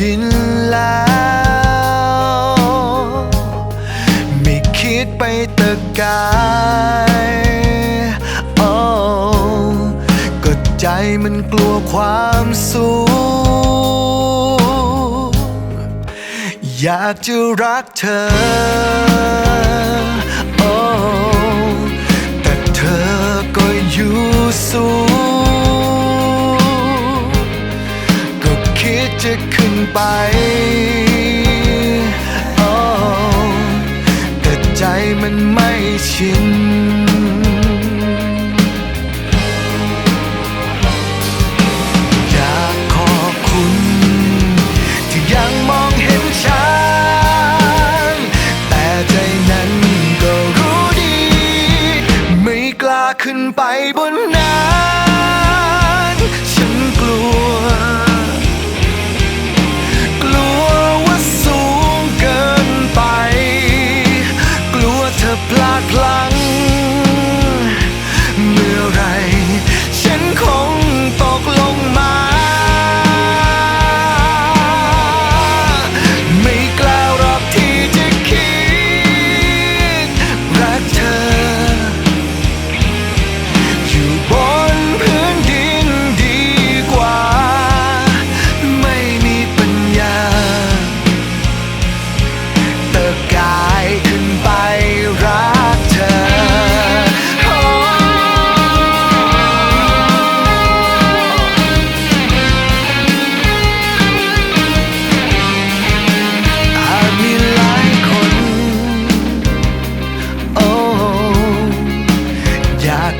ชินแล้ว ไม่คิดไปตะกายโอ้ก็ใจมันกลัวความสูง อยากจะรักเธอโอ้แต่เธอก็อยู่สูง ไป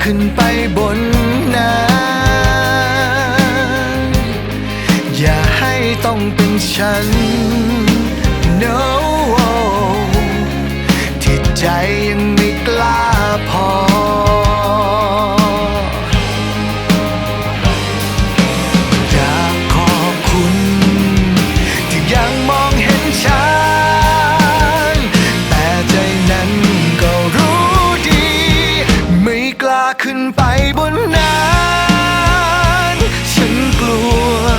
ขึ้นไปบนนั้นอย่าให้ต้องเป็นฉัน no ที่ใจยังไม่กล้าพอ ขึ้นไปบนนั้น ฉันกลัว